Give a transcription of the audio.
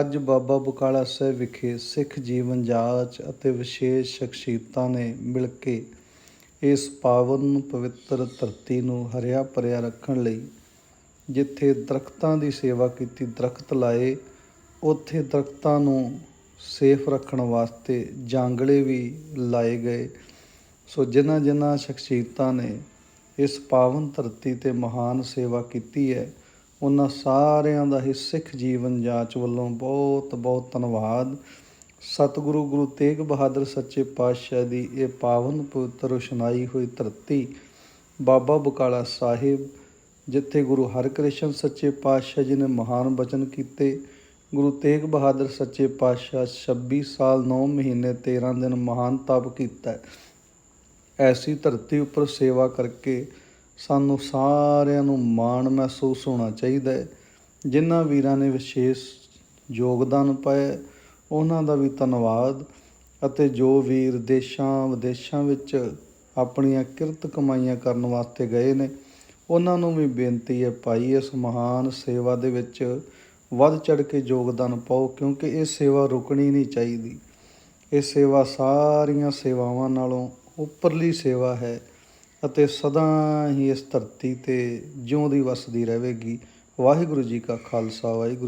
ਅੱਜ ਬਾਬਾ ਬਕਾਲਾ ਸਾਹਿਬ ਵਿਖੇ ਸਿੱਖ ਜੀਵਨ ਜਾਂਚ ਅਤੇ ਵਿਸ਼ੇਸ਼ ਸ਼ਖਸੀਅਤਾਂ ਨੇ ਮਿਲ ਕੇ ਇਸ ਪਾਵਨ ਪਵਿੱਤਰ ਧਰਤੀ ਨੂੰ ਹਰਿਆ ਭਰਿਆ ਰੱਖਣ ਲਈ ਜਿੱਥੇ ਦਰਖਤਾਂ ਦੀ ਸੇਵਾ ਕੀਤੀ, ਦਰਖਤ ਲਾਏ, ਉੱਥੇ ਦਰਖਤਾਂ ਨੂੰ ਸੇਫ ਰੱਖਣ ਵਾਸਤੇ ਜਾਂਗਲੇ ਵੀ ਲਾਏ ਗਏ। ਸੋ ਜਿਨ੍ਹਾਂ ਜਿਨ੍ਹਾਂ ਸ਼ਖਸੀਅਤਾਂ ਨੇ ਇਸ ਪਾਵਨ ਧਰਤੀ ਤੇ ਮਹਾਨ ਸੇਵਾ ਕੀਤੀ ਹੈ ਉਹਨਾਂ ਸਾਰਿਆਂ ਦਾ ਹੀ ਸਿੱਖ ਜੀਵਨ ਜਾਂਚ ਵੱਲੋਂ ਬਹੁਤ ਬਹੁਤ ਧੰਨਵਾਦ। ਸਤਿਗੁਰੂ ਗੁਰੂ ਤੇਗ ਬਹਾਦਰ ਸੱਚੇ ਪਾਤਸ਼ਾਹ ਦੀ ਇਹ ਪਾਵਨ ਪਵਿੱਤਰ ਰੁਸ਼ਨਾਈ ਹੋਈ ਧਰਤੀ ਬਾਬਾ ਬਕਾਲਾ ਸਾਹਿਬ, ਜਿੱਥੇ ਗੁਰੂ ਹਰਿਕ੍ਰਿਸ਼ਨ ਸੱਚੇ ਪਾਤਸ਼ਾਹ ਜੀ ਨੇ ਮਹਾਨ ਬਚਨ ਕੀਤੇ। ਗੁਰੂ ਤੇਗ ਬਹਾਦਰ ਸੱਚੇ ਪਾਤਸ਼ਾਹ 26 ਸਾਲ 9 ਮਹੀਨੇ 13 ਦਿਨ ਮਹਾਨ ਤਪ ਕੀਤਾ। ਐਸੀ ਧਰਤੀ ਉੱਪਰ ਸੇਵਾ ਕਰਕੇ ਸਾਨੂੰ ਸਾਰਿਆਂ ਨੂੰ ਮਾਣ ਮਹਿਸੂਸ ਹੋਣਾ ਚਾਹੀਦਾ ਹੈ। ਜਿਨ੍ਹਾਂ ਵੀਰਾਂ ਨੇ ਵਿਸ਼ੇਸ਼ ਯੋਗਦਾਨ ਪਾਇਆ ਉਹਨਾਂ ਦਾ ਵੀ ਧੰਨਵਾਦ ਅਤੇ ਜੋ ਵੀਰ ਦੇਸ਼ਾਂ ਵਿਦੇਸ਼ਾਂ ਵਿੱਚ ਆਪਣੀਆਂ ਕਿਰਤ ਕਮਾਈਆਂ ਕਰਨ ਵਾਸਤੇ ਗਏ ਨੇ, ਉਹਨਾਂ ਨੂੰ ਵੀ ਬੇਨਤੀ ਹੈ ਭਾਈ, ਇਸ ਮਹਾਨ ਸੇਵਾ ਦੇ ਵਿੱਚ ਵੱਧ ਚੜ ਕੇ ਯੋਗਦਾਨ ਪਾਓ, ਕਿਉਂਕਿ ਇਹ ਸੇਵਾ ਰੁਕਣੀ ਨਹੀਂ ਚਾਹੀਦੀ। ਇਹ ਸੇਵਾ ਸਾਰੀਆਂ ਸੇਵਾਵਾਂ ਨਾਲੋਂ ਉੱਪਰਲੀ ਸੇਵਾ ਹੈ। ਅਤੇ ਸਦਾ ਹੀ ਇਸ ਧਰਤੀ ਤੇ ਜਿਉਂਦੀ ਵਸਦੀ ਰਹੇਗੀ। ਵਾਹਿਗੁਰੂ ਜੀ ਕਾ ਖਾਲਸਾ ਵਾਹਿਗੁਰੂ